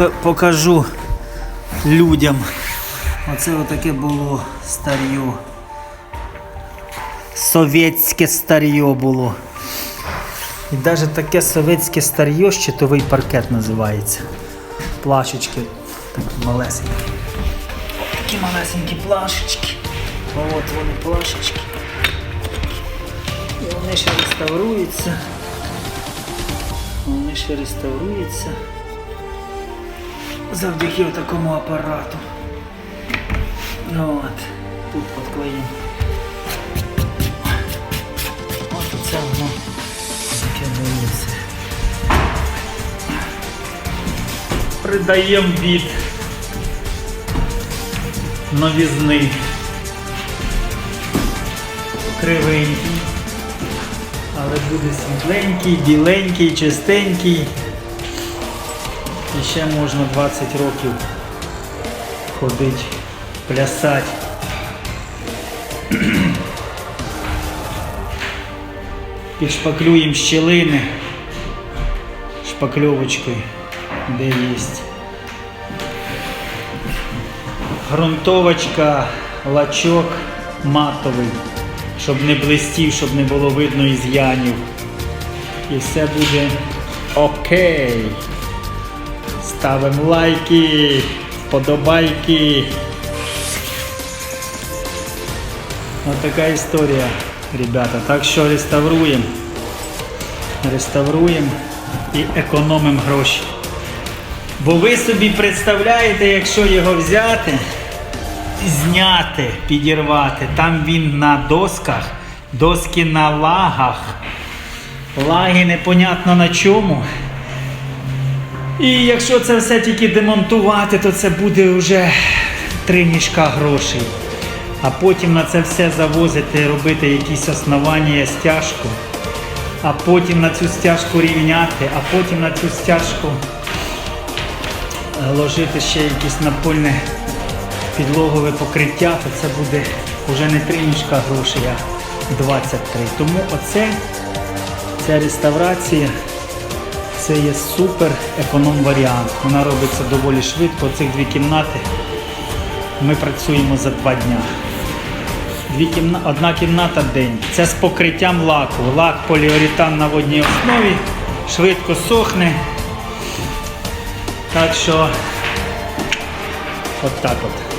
пока- покажу людям. Оце отаке було старьо. Совєтське старьо було. І навіть таке совєтське старьо, щитовий паркет називається. Плашечки такі малесенькі. Такі малесенькі плашечки. От вони плашечки. І вони ще реставруються. Вони ще реставруються. Завдяки такому апарату. От. Тут подклеїмо. От оце воно таке дається. Придаємо від новізни. Кривенький. Але буде світленький, біленький, чистенький. І ще можна 20 років ходити, плясати. Підшпаклюємо щілини шпакльовочкою, де є. Грунтовочка, лачок матовий, щоб не блистів, щоб не було видно із'янів. І все буде окей. Ставимо лайки, вподобайки. Ось така історія, ребята. Так що реставруємо. Реставруємо і економимо гроші. Бо ви собі представляєте, якщо його взяти, зняти, підірвати. Там він на досках, доски на лагах. Лаги непонятно на чому. І якщо це все тільки демонтувати, то це буде вже три мішка грошей. А потім на це все завозити, робити якісь основання, стяжку, а потім на цю стяжку рівняти, а потім на цю стяжку е, ложити ще якесь напольне підлогове покриття, то це буде вже не три мішка грошей, а 23. Тому оце, ця реставрація. Це є супер економ варіант. Вона робиться доволі швидко. Цих дві кімнати ми працюємо за два дня. Дві кімна... Одна кімната день. Це з покриттям лаку. Лак поліуретан на водній основі, швидко сохне. Так що от так от.